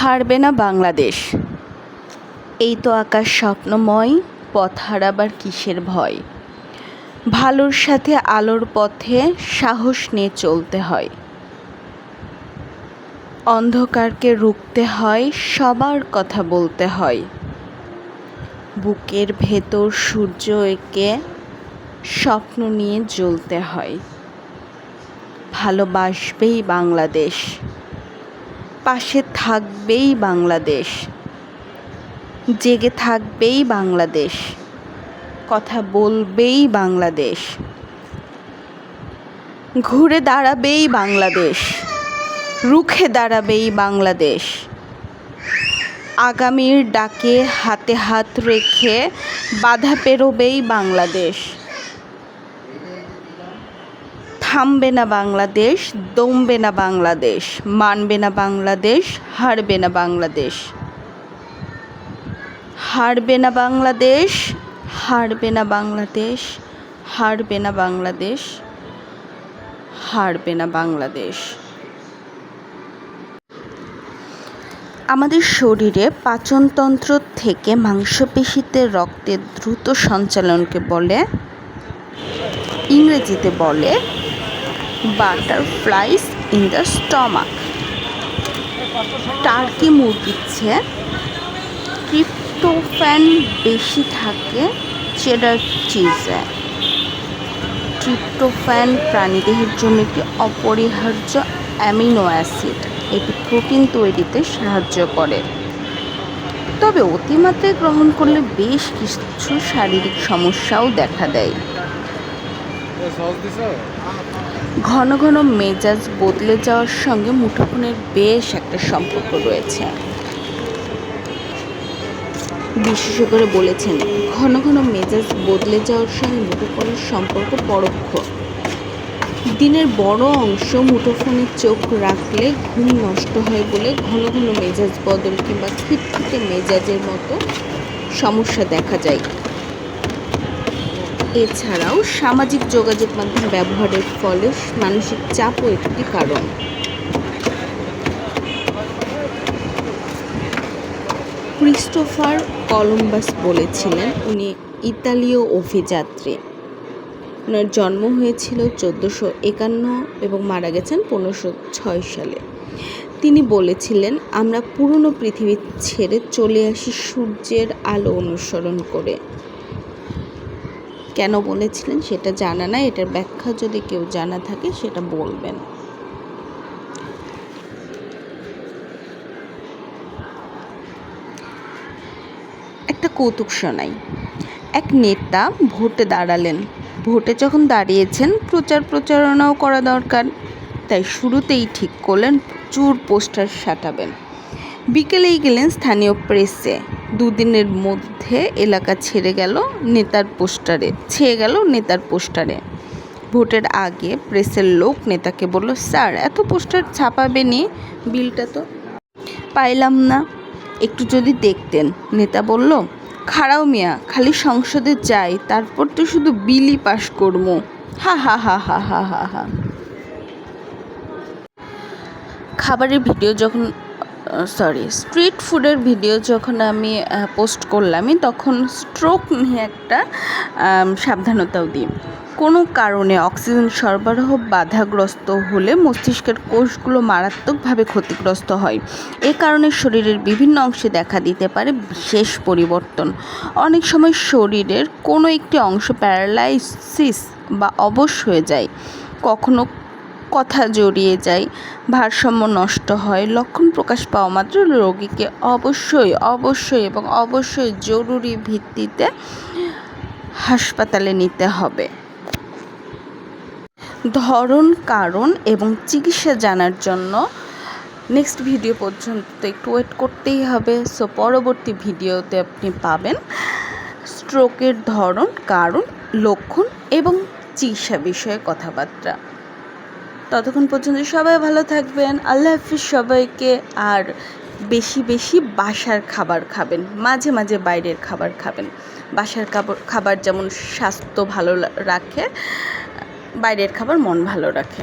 হারবে না বাংলাদেশ। এই তো আকাশ স্বপ্নময়, পথ হারাবার কিসের ভয়? ভালোর সাথে আলোর পথে সাহস নিয়ে চলতে হয়। অন্ধকারকে রুখতে হয়, সবার কথা বলতে হয়। বুকের ভেতর সূর্য এঁকে স্বপ্ন নিয়ে জ্বলতে হয়। ভালোবাসবেই বাংলাদেশ। পাশে থাকবেই বাংলাদেশ। জেগে থাকবেই বাংলাদেশ। কথা বলবেই বাংলাদেশ। ঘুরে দাঁড়াবেই বাংলাদেশ। রুখে দাঁড়াবেই বাংলাদেশ। আগামীর ডাকে হাতে হাত রেখে বাধা পেরোবেই বাংলাদেশ। থামবে না বাংলাদেশ, দমবে না বাংলাদেশ, মানবে না বাংলাদেশ, হারবে না বাংলাদেশ। হারবে না বাংলাদেশ, হারবে না বাংলাদেশ, হারবে না বাংলাদেশ, হারবে না বাংলাদেশ। আমাদের শরীরে পাচনতন্ত্র থেকে মাংসপেশিতে রক্তের দ্রুত সঞ্চালনকে বলে, ইংরেজিতে বলে butterflies in the stomach turkey মুরগির চেয়ে ট্রিপ্টোফ্যান বেশি থাকে চেডার চিজে ট্রিপ্টোফ্যান প্রাণীদেহের জন্য একটি অপরিহার্য অ্যামিনো অ্যাসিড এটি প্রোটিন তৈরিতে সাহায্য করে। তবে অতিমাত্রায় গ্রহণ করলে বেশ কিছু শারীরিক সমস্যাও দেখা দেয়। ঘন ঘন মেজাজ বদলে যাওয়ার সঙ্গে মুঠোফোনের বেশ একটা সম্পর্ক রয়েছে। বিশেষজ্ঞরা বলেছেন, ঘন ঘন মেজাজ বদলে যাওয়ার সঙ্গে মুঠোফোনের সম্পর্ক পরোক্ষ। দিনের বড় অংশ মুঠোফোনে চোখ রাখলে ঘুম নষ্ট হয় বলে ঘন ঘন মেজাজ বদল কিংবা খিটখিটে মেজাজের মতো সমস্যা দেখা যায়। এছাড়াও সামাজিক যোগাযোগ মাধ্যম ব্যবহারের ফলে মানসিক চাপও একটি কারণ। ক্রিস্টোফার কলম্বাস বলেছিলেন, উনি ইতালীয় অভিযাত্রী। ওনার জন্ম হয়েছিল চোদ্দোশো একান্ন এবং মারা গেছেন পনেরোশো ছয় সালে। তিনি বলেছিলেন, আমরা পুরনো পৃথিবী ছেড়ে চলে আসি সূর্যের আলো অনুসরণ করে। কেন বলেছিলেন সেটা জানা নাই, এটার ব্যাখ্যা যদি কেউ জানা থাকে সেটা বলবেন। একটা কৌতুক শোনাই। এক নেতা ভোটে দাঁড়ালেন। ভোটে যখন দাঁড়িয়েছেন, প্রচার প্রচারণাও করা দরকার। তাই শুরুতেই ঠিক করলেন, প্রচুর পোস্টার সাটাবেন। বিকেলেই গেলেন স্থানীয় প্রেসে। দুদিনের মধ্যে এলাকা ছেড়ে গেল নেতার পোস্টারে। ছেয়ে গেল নেতার পোস্টারে। ভোটের আগে প্রেসের লোক নেতাকে বলল, স্যার, এত পোস্টার ছাপাবেনি বিলটা তো পাইলাম না। একটু যদি দেখতেন, নেতা বলল, খাড়াও মিয়া, খালি সংসদে যাই, তারপর তো শুধু বিলই পাশ করব। হা হা হা হা হা হা হা। খাবারের ভিডিও যখন সরি স্ট্রিট ফুডের ভিডিও যখন আমি পোস্ট করলামই, তখন স্ট্রোক নিয়ে একটা সাবধানতাও দিই। কোনো কারণে অক্সিজেন সরবরাহ বাধাগ্রস্ত হলে মস্তিষ্কের কোষগুলো মারাত্মকভাবে ক্ষতিগ্রস্ত হয়। এ কারণে শরীরের বিভিন্ন অংশে দেখা দিতে পারে বিশেষ পরিবর্তন। অনেক সময় শরীরের কোনো একটি অংশ প্যারালাইসিস বা অবশ হয়ে যায়। কখনো কথা জড়িয়ে যায়। ভারসাম্য নষ্ট হয়। লক্ষণ প্রকাশ পাওয়া মাত্র রোগীকে অবশ্যই অবশ্যই এবং অবশ্যই জরুরি ভিত্তিতে হাসপাতালে নিতে হবে। ধরন, কারণ এবং চিকিৎসা জানার জন্য নেক্সট ভিডিও পর্যন্ত একটু ওয়েট করতেই হবে। সো পরবর্তী ভিডিওতে আপনি পাবেন স্ট্রোকের ধরন, কারণ, লক্ষণ এবং চিকিৎসা বিষয়ে কথাবার্তা। ততক্ষণ পর্যন্ত সবাই ভালো থাকবেন। আল্লাহ হাফিজ সবাইকে। আর বেশি বেশি বাসার খাবার খাবেন। মাঝে মাঝে বাইরের খাবার খাবেন। বাসার খাবার খাবার যেমন স্বাস্থ্য ভালো রাখে, বাইরের খাবার মন ভালো রাখে।